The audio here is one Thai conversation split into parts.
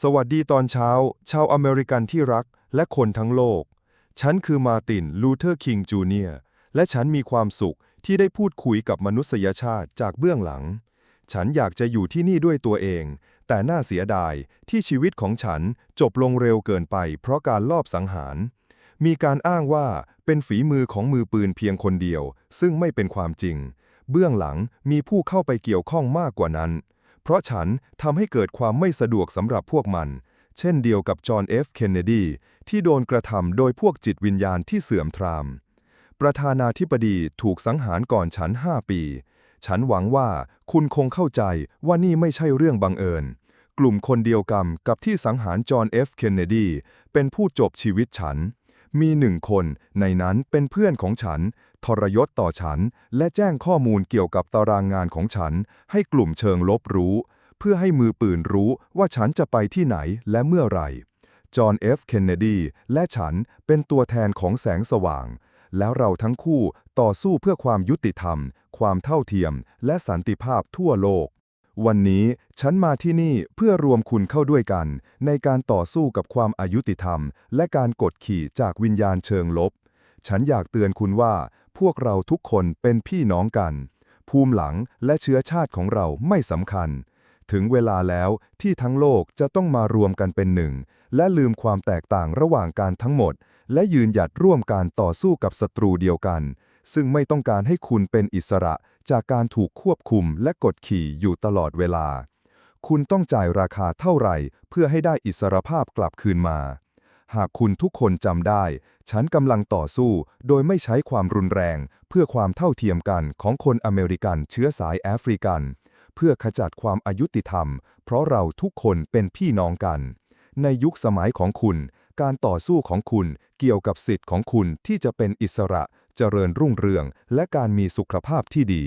สวัสดีตอนเช้า ชาวอเมริกันที่รักและคนทั้งโลก ฉันคือมาติน ลูเทอร์ คิง จูเนียร์ และฉันมีความสุขที่ได้พูดคุยกับมนุษยชาติจากเบื้องหลัง ฉันอยากจะอยู่ที่นี่ด้วยตัวเอง แต่น่าเสียดายที่ชีวิตของฉันจบลงเร็วเกินไป เพราะการลอบสังหาร มีการอ้างว่าเป็นฝีมือของมือปืนเพียงคนเดียว ซึ่งไม่เป็นความจริง เบื้องหลังมีผู้เข้าไปเกี่ยวข้องมากกว่านั้น เพราะฉันทำให้เกิดความไม่สะดวกสำหรับพวกมัน เช่นเดียวกับจอห์นเอฟเคนเนดี ที่โดนกระทำโดยพวกจิตวิญญาณที่เสื่อมทราม ประธานาธิบดีถูกสังหารก่อนฉัน 5 ปี ฉันหวังว่าคุณคงเข้าใจว่านี่ไม่ใช่เรื่องบังเอิญ กลุ่มคนเดียวกันกับที่สังหารจอห์นเอฟเคนเนดี เป็นผู้จบชีวิตฉัน มีหนึ่งคนในนั้นเป็นเพื่อนของฉัน ทรยศต่อฉัน และแจ้งข้อมูลเกี่ยวกับตารางงานของฉัน ให้กลุ่มเชิงลบรู้ เพื่อให้มือปืนรู้ว่าฉันจะไปที่ไหนและเมื่อไหร่จอห์นเอฟเคนเนดีและฉันเป็นตัวแทนของแสงสว่าง แล้วเราทั้งคู่ต่อสู้เพื่อความยุติธรรม ความเท่าเทียม และสันติภาพทั่วโลก วันนี้ฉันมาที่นี่เพื่อรวมคุณเข้าด้วยกัน ในการต่อสู้กับความอายุติธรรม และการกดขี่จากวิญญาณเชิงลบ ฉันอยากเตือนคุณว่า พวกเราทุกคนเป็นพี่น้องกัน ภูมิหลังและเชื้อชาติของเราไม่สำคัญ ถึงเวลาแล้วที่ทั้งโลกจะต้องมารวมกันเป็นหนึ่ง และลืมความแตกต่างระหว่างการทั้งหมด และยืนหยัดร่วมการต่อสู้กับศัตรูเดียวกัน ซึ่งไม่ต้องการให้คุณเป็นอิสระจากการถูกควบคุมและกดขี่อยู่ตลอดเวลา คุณต้องจ่ายราคาเท่าไหร่ เพื่อให้ได้อิสรภาพกลับคืนมา หากคุณทุกคนจำได้ ฉันกำลังต่อสู้โดยไม่ใช้ความรุนแรง เพื่อความเท่าเทียมกันของคนอเมริกันเชื้อสายแอฟริกัน เพื่อขจัดความอายุติธรรม เพราะเราทุกคนเป็นพี่น้องกัน ในยุคสมัยของคุณ การต่อสู้ของคุณเกี่ยวกับสิทธิ์ของคุณที่จะเป็นอิสระ เจริญรุ่งเรือง และการมีสุขภาพที่ดี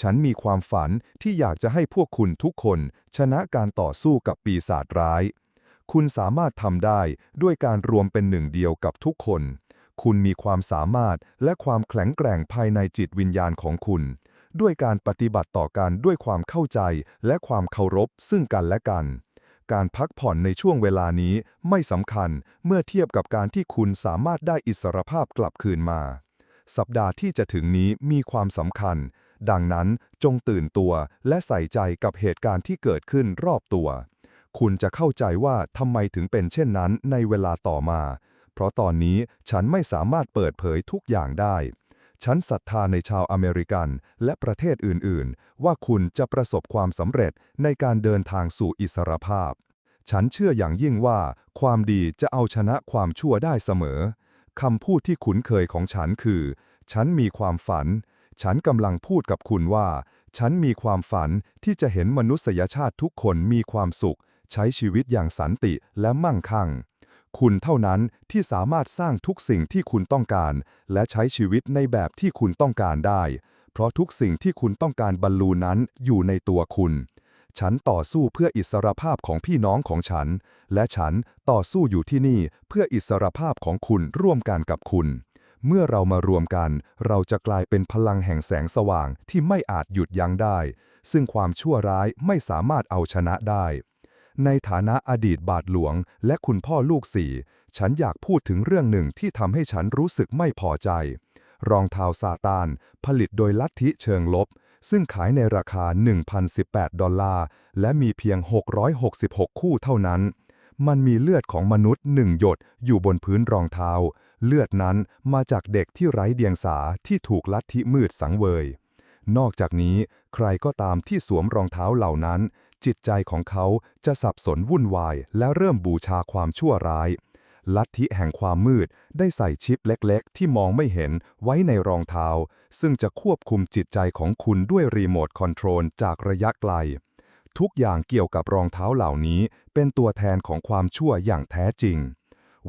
ฉันมีความฝันที่อยากจะให้พวกคุณทุกคน ชนะการต่อสู้กับปีศาจร้าย คุณสามารถทำได้ด้วยการรวมเป็นหนึ่งเดียวกับทุกคน คุณมีความสามารถและความแข็งแกร่งภายในจิตวิญญาณของคุณ ด้วยการปฏิบัติต่อกันด้วยความเข้าใจและความเคารพซึ่งกันและกัน การพักผ่อนในช่วงเวลานี้ไม่สำคัญเมื่อเทียบกับการที่คุณสามารถได้อิสรภาพกลับคืนมา สัปดาห์ที่จะถึงนี้มีความสำคัญ ดังนั้นจงตื่นตัวและใส่ใจกับเหตุการณ์ที่เกิดขึ้นรอบตัว คุณจะเข้าใจว่าทำไมถึงเป็นเช่นนั้นในเวลาต่อมา เพราะตอนนี้ฉันไม่สามารถเปิดเผยทุกอย่างได้ ฉันศรัทธาในชาวอเมริกันและประเทศอื่น ๆ ว่าคุณจะประสบความสำเร็จในการเดินทางสู่อิสรภาพ ฉันเชื่ออย่างยิ่งว่า ความดีจะเอาชนะความชั่วได้เสมอ คำพูดที่คุ้นเคยของฉันคือ ฉันมีความฝัน ฉันกำลังพูดกับคุณว่า ฉันมีความฝันที่จะเห็นมนุษยชาติทุกคนมีความสุข ใช้ชีวิตอย่างสันติและมั่งคั่ง คุณเท่านั้นที่สามารถสร้างทุกสิ่งที่คุณต้องการ และใช้ชีวิตในแบบที่คุณต้องการได้ เพราะทุกสิ่งที่คุณต้องการบรรลุนั้นอยู่ในตัวคุณ ฉันต่อสู้เพื่ออิสรภาพของพี่น้องของฉัน และฉันต่อสู้อยู่ที่นี่เพื่ออิสรภาพของคุณร่วมกันกับคุณเมื่อเรามารวมกัน เราจะกลายเป็นพลังแห่งแสงสว่างที่ไม่อาจหยุดยั้งได้ ซึ่งความชั่วร้ายไม่สามารถเอาชนะได้ ในฐานะอดีตบาทหลวง และคุณพ่อลูกสี่ ฉันอยากพูดถึงเรื่องหนึ่งที่ทำให้ฉันรู้สึกไม่พอใจ รองเท้าซาตาน ผลิตโดยลัทธิเชิงลบ ซึ่งขายในราคา 1,018 ดอลลาร์ และมีเพียง 666 คู่เท่านั้น มันมีเลือดของมนุษย์หนึ่งหยดอยู่บนพื้นรองเท้า เลือดนั้นมาจากเด็กที่ไร้เดียงสาที่ถูกลัทธิมืดสังเวย นอกจากนี้ ใครก็ตามที่สวมรองเท้าเหล่านั้น จิตใจของเขาจะสับสนวุ่นวาย และเริ่มบูชาความชั่วร้าย ลัทธิแห่งความมืดได้ใส่ชิปเล็กๆ ที่มองไม่เห็นไว้ในรองเท้า ซึ่งจะควบคุมจิตใจของคุณด้วยรีโมทคอนโทรลจากระยะไกล ทุกอย่างเกี่ยวกับรองเท้าเหล่านี้ เป็นตัวแทนของความชั่วอย่างแท้จริง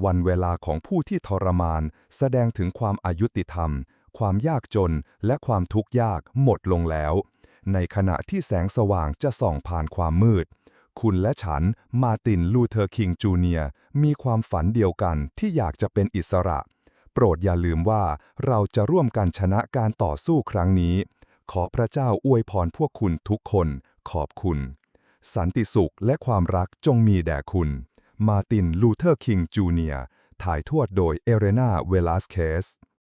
วันเวลาของผู้ที่ทรมาน แสดงถึงความอายุติธรรม ความยากจน และความทุกข์ยากหมดลงแล้ว ในขณะที่แสงสว่างจะส่องผ่านความมืด คุณและฉัน มาตินลูเทอร์คิงจูเนียร์มีความฝันเดียวกันที่อยากจะเป็นอิสระ โปรดอย่าลืมว่าเราจะร่วมกันชนะการต่อสู้ครั้งนี้ ขอพระเจ้าอวยพรพวกคุณทุกคน ขอบคุณ สันติสุขและความรักจงมีแด่คุณ มาตินลูเทอร์คิงจูเนียร์ถ่ายทอดโดยเอเรนาเวลาสเคส